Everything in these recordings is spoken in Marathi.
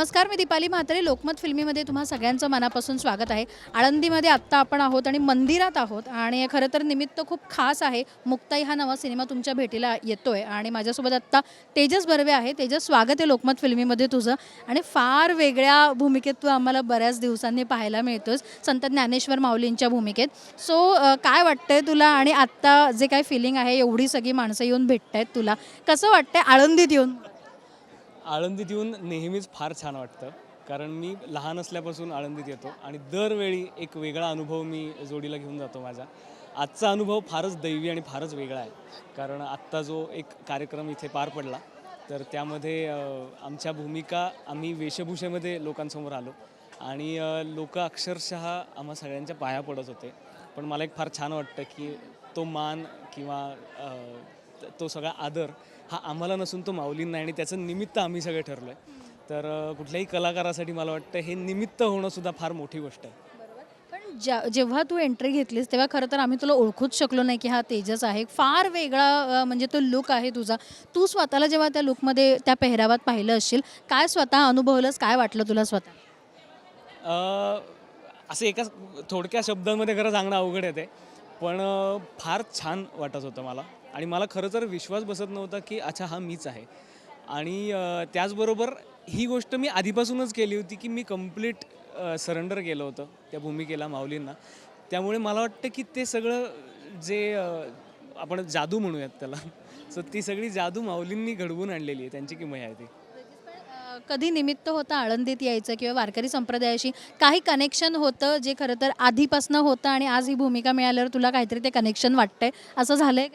नमस्कार मी दीपाली म्हात्रे. लोकमत फिल्मीमध्ये तुम्हा सगळ्यांचं मनापासून स्वागत आहे. आळंदीमध्ये आत्ता आपण आहोत आणि मंदिरात आहोत आणि खरं तर निमित्त खूप खास आहे. मुक्ताई हा नवा सिनेमा तुमच्या भेटीला येतोय आणि माझ्यासोबत आत्ता तेजस बर्वे आहे. तेजस स्वागत आहे लोकमत फिल्मीमध्ये तुझं. आणि फार वेगळ्या भूमिकेत तू आम्हाला बऱ्याच दिवसांनी पाहायला मिळतोस. संत ज्ञानेश्वर माऊलींच्या भूमिकेत. सो काय वाटतंय तुला आणि आत्ता जे काय फिलिंग आहे एवढी सगळी माणसं येऊन भेटत आहेत तुला. कसं वाटतंय आळंदीत येऊन? आळंदीत येऊन नेहमीच फार छान वाटतं. कारण मी लहान असल्यापासून आळंदीत येतो आणि दरवेळी एक वेगळा अनुभव मी जोडीला घेऊन जातो माझा. आजचा अनुभव फारच दैवी आणि फारच वेगळा आहे. कारण आत्ता जो एक कार्यक्रम इथे पार पडला तर त्यामध्ये आमच्या भूमिका आम्ही वेशभूषेमध्ये लोकांसमोर आलो आणि लोक अक्षरशः आम्हा सगळ्यांच्या पाया पडत होते. पण मला एक फार छान वाटतं की तो मान किंवा त- सगळा आदर हा आम्हाला नसून तो माऊलींना आणि त्याचं निमित्त आम्ही सगळे ठरलो आहे तर कुठल्याही कलाकारासाठी मला वाटतं हे निमित्त होणं सुद्धा फार मोठी गोष्ट आहे. पण ज्या जेव्हा तू एंट्री घेतलीस तेव्हा खरं तर आम्ही तुला ओळखूच शकलो नाही की हा तेजस आहे. फार वेगळा म्हणजे तो लुक आहे तुझा. तू स्वतःला जेव्हा त्या लुकमध्ये त्या पेहरावात पाहिलं असशील काय स्वतः अनुभवलंस? काय वाटलं तुला स्वतः? असं एका थोडक्या शब्दांमध्ये खरं सांगणं अवघड येते पण फार छान वाटत होतं मला. आणि मला खरं तर विश्वास बसत नव्हता की अच्छा हा मीच आहे. आणि त्याचबरोबर ही गोष्ट मी आधीपासूनच केली होती की मी कंप्लीट सरेंडर केलं होतं त्या भूमिकेला माऊलींना. त्यामुळे मला वाटतं की ते सगळं जे आपण जादू म्हणूयात त्याला सो ती सगळी जादू माऊलींनी घडवून आणलेली आहे. त्यांची किमया आहे ती. कधी निमित्त होतं आळंदीत यायचं किंवा वारकरी संप्रदायाशी? काही कनेक्शन होतं जे खरं तर आधीपासनं होतं आणि आज ही भूमिका मिळाल्यावर तुला काहीतरी ते कनेक्शन वाटतंय? असं झालंय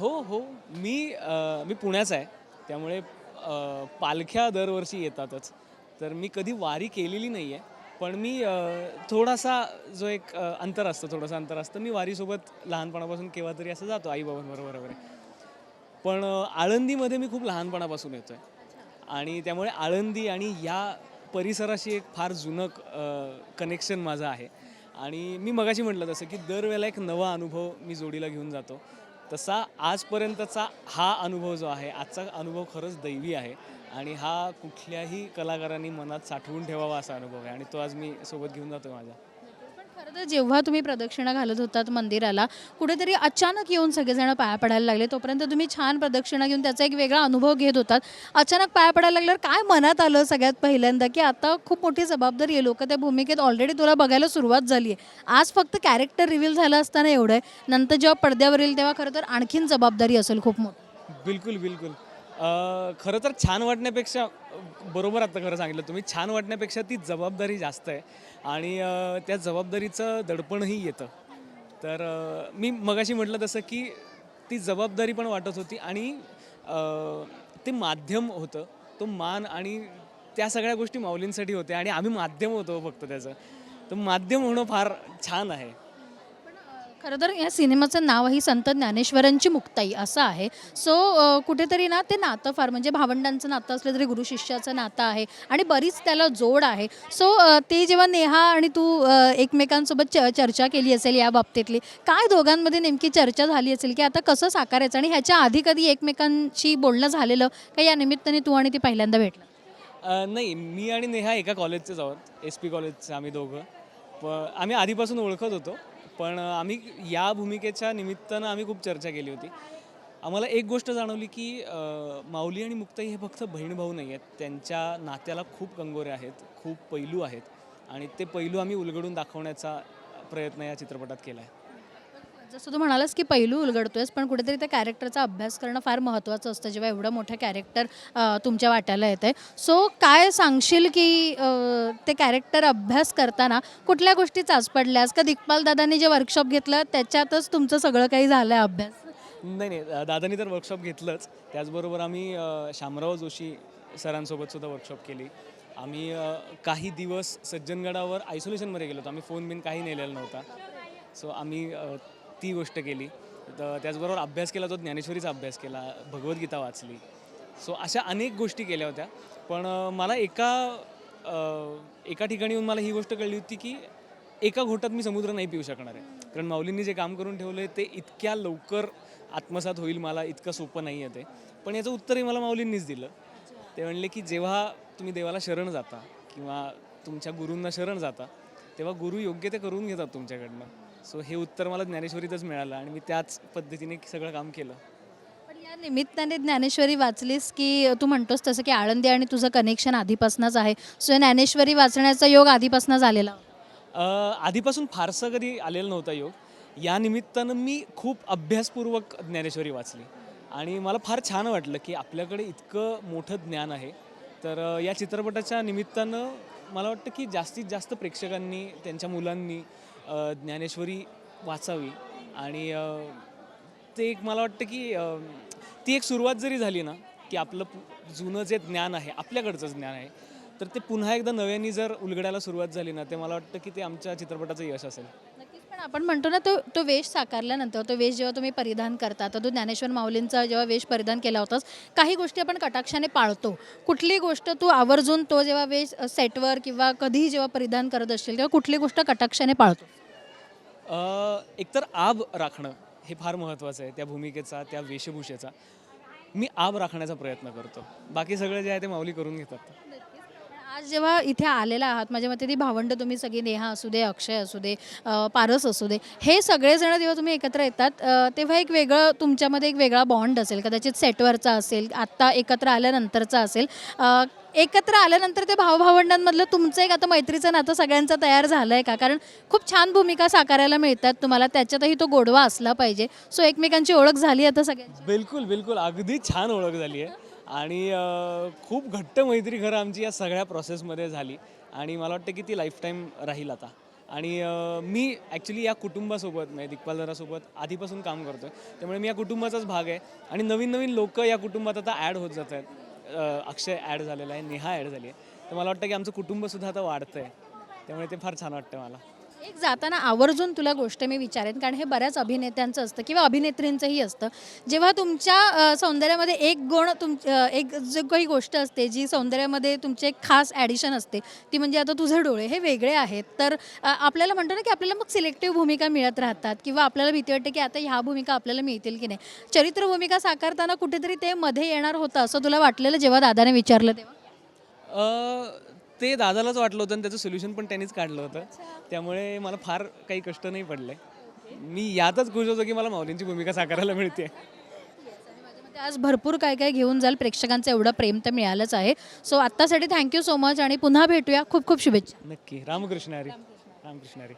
हो हो. मी अ, मी पुण्याचा आहे. त्यामुळे अ, पालख्या दरवर्षी येतातच. तर मी कधी वारी केलेली नाही आहे पण मी अ, थोडासा जो एक अ, अंतर असतं थोडंसं अंतर असतं. मी वारीसोबत लहानपणापासून केव्हा तरी असं जातो आईबाबांबरोबर वगैरे. पण अ, आळंदीमध्ये मी खूप लहानपणापासून येतो आहे आणि त्यामुळे आळंदी आणि या परिसराशी एक फार जुनं कनेक्शन माझं आहे. आणि मी मगाशी म्हटलं तसं की दरवेळेला एक नवा अनुभव मी जोडीला घेऊन जातो. तसा आजपर्यंतचा हा अनुभव जो आहे आजचा अनुभव खरंच दैवी आहे आणि हा कुठल्याही कलाकारांनी मनात साठवून ठेवावा असा अनुभव आहे आणि तो आज मी सोबत घेऊन जातो माझ्या. खरं तर जेव्हा तुम्ही प्रदक्षिणा घालत होतात मंदिराला कुठेतरी अचानक येऊन सगळेजण पाया पडायला लागले. तोपर्यंत तुम्ही छान प्रदक्षिणा घेऊन त्याचा एक वेगळा अनुभव घेत होतात. अचानक पाया पडायला लागल्यावर काय मनात आलं सगळ्यात पहिल्यांदा? की आता खूप मोठी जबाबदारी आहे. लोक त्या भूमिकेत ऑलरेडी तुला बघायला सुरुवात झाली आहे आज फक्त कॅरेक्टर रिव्हील झालं असताना एवढं आहे. नंतर जेव्हा पडद्यावर येईल तेव्हा खरं तर आणखीन जबाबदारी असेल खूप मोठी. बिलकुल बिलकुल. खरं तर छान वाटण्यापेक्षा बरोबर आता खरं सांगितलं तुम्ही छान वाटण्यापेक्षा ती जबाबदारी जास्त आहे. आणि त्या जबाबदारीचं दडपणही येतं. तर मी मगाशी म्हटलं तसं की ती जबाबदारी पण वाटत होती आणि ते माध्यम होतं. तो मान आणि त्या सगळ्या गोष्टी माऊलींसाठी होत्या आणि आम्ही माध्यम होतो फक्त त्याचं. तर माध्यम होणं फार छान आहे. खरं तर या सिनेमाचं नावही संत ज्ञानेश्वरांची मुक्ताई असं आहे. सो कुठेतरी ना ते नातं फार म्हणजे भावंडांचं नातं असलं तरी गुरु शिष्याचं नातं आहे आणि बरीच त्याला जोड आहे. सो ते जेव्हा नेहा आणि तू एकमेकांसोबत च चर्चा केली असेल या बाबतीतली काय दोघांमध्ये नेमकी चर्चा झाली असेल? की आता कसं साकारायचं? आणि ह्याच्या आधी कधी एकमेकांशी बोलणं झालेलं? का या निमित्ताने तू आणि ती पहिल्यांदा भेटलं? नाही. मी आणि नेहा एका कॉलेजचेच आहोत. एस पी कॉलेजचे आम्ही दोघं. प आम्ही आधीपासून ओळखत होतो. पण आम्ही या भूमिकेच्या निमित्तानं आम्ही खूप चर्चा केली होती. आम्हाला एक गोष्ट जाणवली की माऊली आणि मुक्ताई हे फक्त बहीण भाऊ नाही आहेत. त्यांच्या नात्याला खूप कंगोरे आहेत खूप पैलू आहेत आणि ते पैलू आम्ही उलगडून दाखवण्याचा प्रयत्न या चित्रपटात केला आहे. जसं तू म्हणालास की पैलू उलगडतोयस पण कुठेतरी त्या कॅरेक्टरचा अभ्यास करणं फार महत्त्वाचं असतं जेव्हा एवढं मोठं कॅरेक्टर तुमच्या वाट्याला येतं आहे सो काय सांगशील की ते कॅरेक्टर अभ्यास करताना कुठल्या गोष्टी चाच पडल्यास का दिग्पाल दादांनी जे वर्कशॉप घेतलं त्याच्यातच तुमचं सगळं काही झालं आहे अभ्यास? नाही नाही. दादांनी दादानी तर वर्कशॉप घेतलंच. त्याचबरोबर आम्ही शामराव जोशी सरांसोबत सुद्धा वर्कशॉप केली. आम्ही काही दिवस सज्जनगडावर आयसोलेशनमध्ये गेलो होतो. आम्ही फोन बिन काही नेलेला नव्हता. सो आम्ही ती गोष्ट केली. तर त्याचबरोबर अभ्यास केला तो ज्ञानेश्वरीचा अभ्यास केला भगवद्गीता वाचली. सो अशा अनेक गोष्टी केल्या होत्या. पण मला एका एका ठिकाणी येऊन मला ही गोष्ट कळली होती की एका घोटात मी समुद्र नाही पिऊ शकणार आहे. कारण माऊलींनी जे काम करून ठेवलं आहे ते इतक्या लवकर आत्मसात होईल मला इतकं सोपं नाही आहे ते. पण याचं उत्तरही मला माऊलींनीच दिलं. ते म्हणले की जेव्हा तुम्ही देवाला शरण जाता किंवा तुमच्या गुरूंना शरण जाता तेव्हा गुरु योग्य ते करून घेतात तुमच्याकडनं. सो हे उत्तर मला ज्ञानेश्वरीतच मिळालं आणि मी त्याच पद्धतीने सगळं काम केलं. पण या निमित्ताने ज्ञानेश्वरी वाचलीस की तू म्हणतोस तसं की आळंदी आणि तुझं कनेक्शन आधीपासूनच आहे. सो ज्ञानेश्वरी वाचण्याचा योग आधीपासून झालेला अ, आधीपासून फारसं कधी आलेलं नव्हता योग. या निमित्तानं मी खूप अभ्यासपूर्वक ज्ञानेश्वरी वाचली. आणि मला फार छान वाटलं की आपल्याकडे इतकं मोठं ज्ञान आहे. तर अ, या चित्रपटाच्या निमित्तानं मला वाटतं की जास्तीत जास्त प्रेक्षकांनी त्यांच्या मुलांनी ज्ञानेश्वरी वाचावी. आणि ते एक मला वाटतं की ती एक सुरुवात जरी झाली ना की आपलं जुनं जे ज्ञान आहे आपल्याकडचं ज्ञान आहे तर ते पुन्हा एकदा नव्याने जर उलगडायला सुरुवात झाली ना ते मला वाटतं की ते आमच्या चित्रपटाचं यश असेल. पण आपण म्हणतो ना तो तो वेश साकारल्यानंतर तो वेश जेव्हा तुम्ही परिधान करता तर तो ज्ञानेश्वर माऊलींचा जेव्हा वेश परिधान केला होतास काही गोष्टी आपण कटाक्षाने पाळतो. कुठली गोष्ट तू आवर्जून तो जेव्हा वेश सेटवर किंवा कधीही जेव्हा परिधान करत असशील तेव्हा कुठली गोष्ट कटाक्षाने पाळतो एकतर आब राखणं हे फार महत्त्वाचं आहे त्या भूमिकेचा त्या वेशभूषेचा. मी आब राखण्याचा प्रयत्न करतो. बाकी सगळं जे आहे ते माऊली करून घेतात. आज जेव्हा इथे आलेला आहात माझ्या मते ती भावंड तुम्ही सगळी नेहा असू दे अक्षय असू दे अ, पारस असू दे हे सगळेजण जेव्हा तुम्ही एकत्र येतात अ, तेव्हा एक वेगळं तुमच्यामध्ये एक वेगळा बॉन्ड असेल कदाचित सेटवरचा असेल आत्ता एकत्र आल्यानंतरचा असेल अ, एकत्र आल्यानंतर ते भावभावंडांमधलं तुमचं एक आता मैत्रीचं नातं सगळ्यांचं तयार झालं आहे का? कारण खूप छान भूमिका साकारायला मिळतात तुम्हाला त्याच्यातही तो गोडवा असला पाहिजे. सो एकमेकांची ओळख झाली आता सगळ्यांची. बिलकुल बिलकुल. अगदी छान ओळख झाली आहे. आणि खूप घट्ट मैत्री खरं आमची या सगळ्या प्रोसेसमध्ये झाली. आणि मला वाटतं की ती लाईफटाईम राहील आता. आणि मी ॲक्च्युली या कुटुंबासोबत म्हणजे दिग्पालदारासोबत आधीपासून काम करतो आहे त्यामुळे मी या कुटुंबाचाच भाग आहे. आणि नवीन नवीन लोक या कुटुंबात आता ॲड होत जात आहेत. अक्षय ॲड झालेला आहे नेहा ॲड झाली आहे. तर मला वाटतं की आमचं कुटुंबसुद्धा आता वाढतं आहे त्यामुळे ते फार छान वाटतं मला. एक जाताना आवर्जून तुला गोष्ट मी विचारेन कारण हे बऱ्याच अभिनेत्यांचं असतं किंवा अभिनेत्रींचंही असतं. जेव्हा तुमच्या सौंदर्यामध्ये एक गुण तुम एक जो काही गोष्ट असते जी सौंदर्यामध्ये तुमचे एक खास ॲडिशन असते ती म्हणजे आता तुझे डोळे हे वेगळे आहेत. तर आपल्याला म्हणतो ना की आपल्याला मग सिलेक्टिव्ह भूमिका मिळत राहतात किंवा आपल्याला भीती वाटते की आता ह्या भूमिका आपल्याला मिळतील की नाही. चरित्र भूमिका साकारताना कुठेतरी ते मध्ये येणार होतं असं तुला वाटलेलं जेव्हा दादाने विचारलं तेव्हा? ते दादालाच वाटलं होतं आणि त्याचं सोल्युशन पण त्यांनीच काढलं होतं. त्यामुळे मला फार काही कष्ट नाही पडले. मी यातच खुश होतो की मला माऊलींची भूमिका साकारायला मिळते आज भरपूर काय काय घेऊन जाल प्रेक्षकांचं एवढं प्रेम तर मिळालंच आहे. सो आत्तासाठी थँक्यू सो मच आणि पुन्हा भेटूया. खूप खूप शुभेच्छा. नक्की. रामकृष्ण हरी. रामकृष्ण हरी.